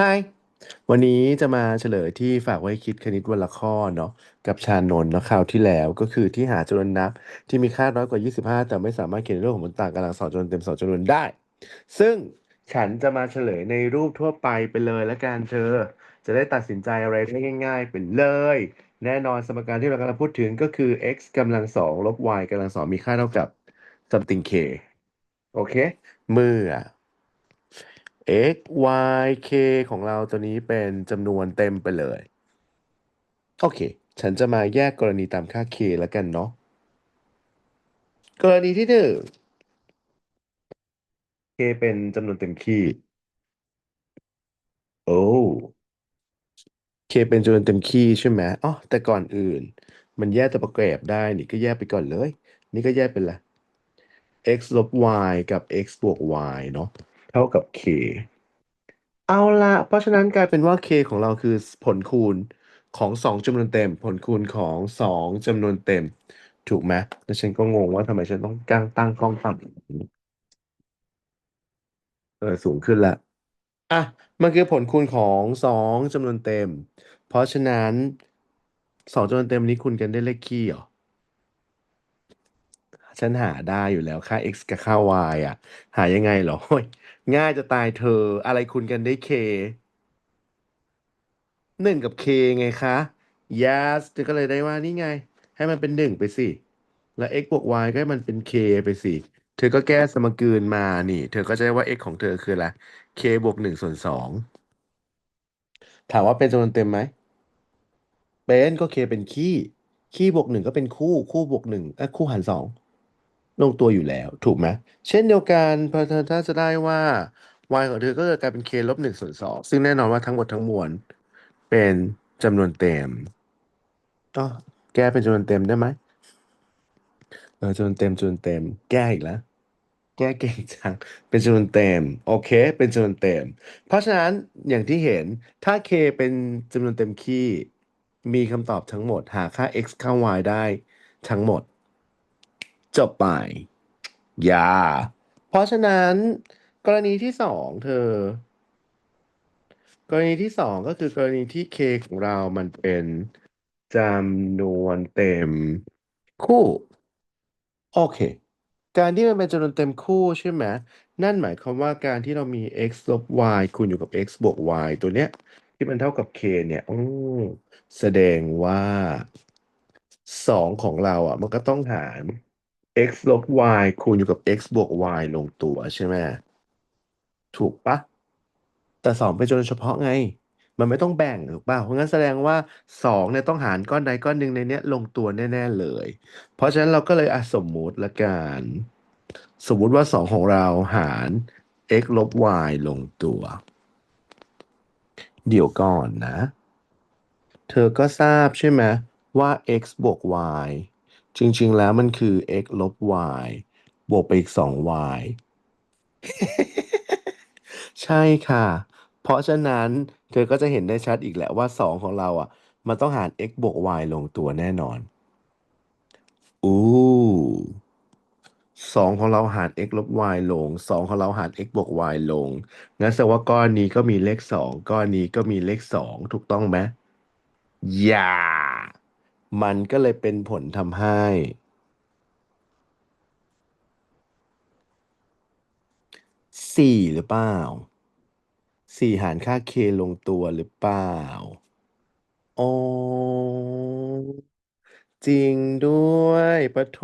ฮายวันนี้จะมาเฉลยที่ฝากไว้คิดคณิตวันละข้อเนาะกับชานนท์เนาะคราวที่แล้วก็คือที่หาจำนวนนับที่มีค่าน้อยกว่า 25 แต่ไม่สามารถเขียนในรูปของผลต่างกำลังสองจำนวนเต็มสองจำนวนได้ ซึ่งฉันจะมาเฉลยในรูปทั่วไปไปเลยละกันเธอ จะได้ตัดสินใจอะไรได้ง่าย ๆ ไปเลย แน่นอนสมการที่เรากำลังพูดถึงก็คือ x กำลังสองลบ y กำลังสองมีค่าเท่ากับ something k โอเค เมื่อ x y k ของเราตัวนี้เป็นจำนวนเต็มไปเลย โอเค ฉันจะมาแยกกรณีตามค่า k แล้วกันเนาะ กรณีที่หนึ่ง k เป็นจำนวนเต็มคี่โอ้ k เป็นจำนวนเต็มคี่ใช่ไหมอ๋อแต่ก่อนอื่น มันแยกตัวประกอบได้ นี่ก็แยกไปก่อนเลย นี่ก็แยกเป็นละ x ลบ y กับ x บวก y เนาะ ท่ากับ k เอาละเพราะฉะนั้นกลายเป็นว่า k ของเราคือผลคูณของสองจำนวนเต็ม ผลคูณของสองจำนวนเต็ม ถูกไหมแล้วฉันก็งงว่าทำไมฉันต้องตั้งตั้งกล้องต่ำเออสูงขึ้นละอะ มันคือผลคูณของสองจำนวนเต็ม เพราะฉะนั้นสองจำนวนเต็มนี้คูณกันได้เลขคี่เหรอฉันหาได้อยู่แล้วค่า x กับค่า y อะ หายังไงเหรอ ง่ายจะตายเธออะไรคูณกันได้ k หนึ่งกับ k ไงคะ yes เธอก็เลยได้ว่านี่ไง ให้มันเป็นหนึ่งไปสิ แล้ว x บวก y ก็ให้มันเป็น k ไปสิ เธอก็แก้สมการมานี่ เธอก็จะได้ว่า x ของเธอคืออะไร k บวกหนึ่งส่วนสองถามว่าเป็นจำนวนเต็มไหมเป็นก็ k เป็นคี่คี่บวกหนึ่งก็เป็นคู่ คู่บวกหนึ่งเอ้คู่หารสอง ลงตัวอยู่แล้วถูกไหมเช่นเดียวกันพอเธอถ้าจะได้ว่า y ของเธอก็จะกลายเป็น k ลบหนึ่งส่วนสองซึ่งแน่นอนว่าทั้งหมดทั้งมวลเป็นจำนวนเต็มก็แก้เป็นจำนวนเต็มได้ไหมเออจำนวนเต็มจำนวนเต็ม แก้อีกแล้วแก้เก่งจังเป็นจำนวนเต็มโอเค เป็นจำนวนเต็ม เพราะฉะนั้นอย่างที่เห็นถ้า k เป็นจำนวนเต็มคี่มีคำตอบทั้งหมดหาค่า x ค่า y ได้ทั้งหมด จบไปอย่าเพราะฉะนั้น กรณีที่สองเธอ กรณีที่สองก็คือกรณีที่ k ของเรามันเป็นจำนวนเต็มคู่ โอเค การที่มันเป็นจำนวนเต็มคู่ใช่ไหมนั่นหมายความว่าการที่เรามี x ลบ y คูณอยู่กับ x บวก y ตัวเนี้ย ที่มันเท่ากับ k เนี่ยอือแสดงว่าสองของเราอะ มันก็ต้องหาร x ลบ y คูณอยู่กับ x บวก y ลงตัวใช่ไหมถูกปะ แต่สองเป็นจำนวนเฉพาะไง มันไม่ต้องแบ่งถูกป่ะเพราะงั้นแสดงว่าสองเนี่ยต้องหารก้อนใดก้อนหนึ่งในเนี้ยลงตัวแน่ ๆ เลย เพราะฉะนั้นเราก็เลยอะสมมุติละกัน สมมุติว่าสองของเราหาร x ลบ y ลงตัว เดี๋ยวก่อนนะ เธอก็ทราบใช่ไหมว่า x บวก y จริง ๆ แล้วมันคือ x ลบ y บวกไปอีก 2y ใช่ค่ะ เพราะฉะนั้นเธอก็จะเห็นได้ชัดอีกแหละว่า 2 ของเราอะ มันต้องหาร x บวก y ลงตัวแน่นอน อู้สองของเราหาร x ลบ y ลง สองของเราหาร x บวก y ลง งั้นแสดงว่าก้อนนี้ก็มีเลขสอง ก้อนนี้ก็มีเลขสอง ถูกต้องไหมอย่า มันก็เลยเป็นผลทำให้ สี่หรือเปล่าสี่หารค่า k ลงตัวหรือเปล่าอ๋อจริงด้วยปะโถ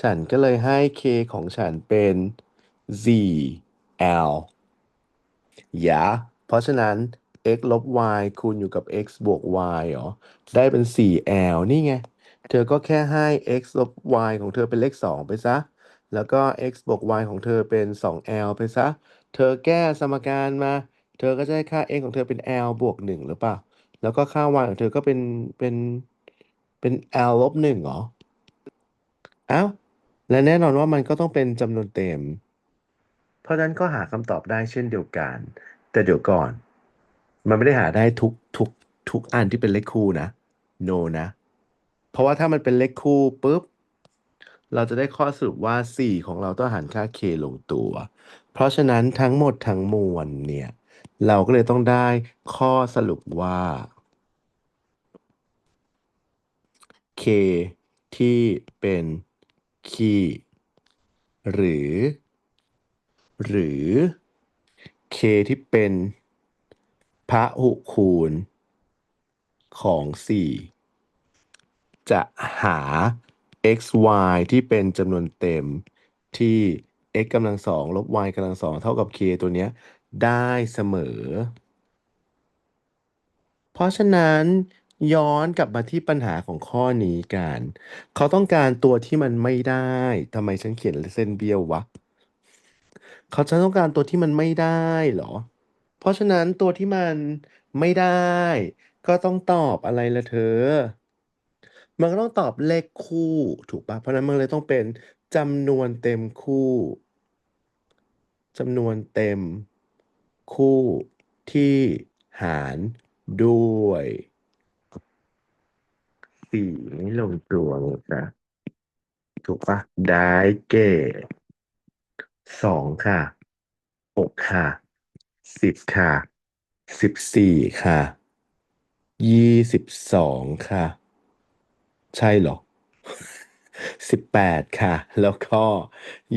ฉันก็เลยให้ k ของฉันเป็น z l อย่าเพราะฉะนั้น x ลบ y คูณอยู่กับ x บวก y เหรอ ได้เป็น 4l นี่ไง เธอก็แค่ให้ x ลบ y ของเธอเป็นเลข 2 ไปซะ แล้วก็ x บวก y ของเธอเป็น 2l ไปซะ เธอแก้สมการมา เธอก็จะได้ค่า x ของเธอเป็น l บวก 1 หรือเปล่า แล้วก็ค่า y ของเธอก็เป็น เป็น เป็น l ลบ1เหรอ อ้าว และแน่นอนว่ามันก็ต้องเป็นจำนวนเต็ม เพราะนั้นก็หาคำตอบได้เช่นเดียวกัน แต่เดี๋ยวก่อน มันไม่ได้หาได้ทุกทุกทุกอันที่เป็นเลขคู่นะ no นะ เพราะว่าถ้ามันเป็นเลขคู่ปุ๊บ เราจะได้ข้อสรุปว่า 4 ของเราต้องหารค่า k ลงตัว เพราะฉะนั้นทั้งหมดทั้งมวลเนี่ย เราก็เลยต้องได้ข้อสรุปว่า k ที่เป็นคีย์หรือ หรือ k ที่เป็น พหุคูณของ4จะหา x y ที่เป็นจำนวนเต็มที่ x กำลังสองลบ y กำลังสองเท่ากับ k ตัวเนี้ยได้เสมอ เพราะฉะนั้นย้อนกลับมาที่ปัญหาของข้อนี้กัน เขาต้องการตัวที่มันไม่ได้ทำไมฉันเขียนเส้นเบี้ยววะ เขาจะต้องการตัวที่มันไม่ได้เหรอ เพราะฉะนั้นตัวที่มันไม่ได้ ก็ต้องตอบอะไรละเธอ มันก็ต้องตอบเลขคู่ถูกปะเพราะนั้นมันเลยต้องเป็นจำนวนเต็มคู่จำนวนเต็ม คู่ที่หารด้วยสี่ไม่ลงตัวเลยจ้ะถูกปะได้เกตสองค่ะหกค่ะ สิบค่ะ สิบสี่ค่ะ ยี่สิบสองค่ะ ใช่เหรอ สิบแปดค่ะ แล้วก็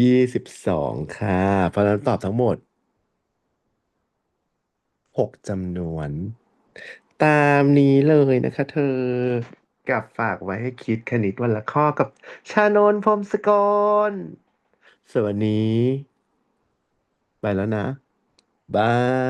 ยี่สิบสองค่ะ เพราะฉะนั้นตอบทั้งหมดหกจำนวน ตามนี้เลยนะคะเธอ กับฝากไว้ให้คิดคณิตวันละข้อกับชานนท์พรหมสกรส่วนวันนี้ ไปแล้วนะ บาย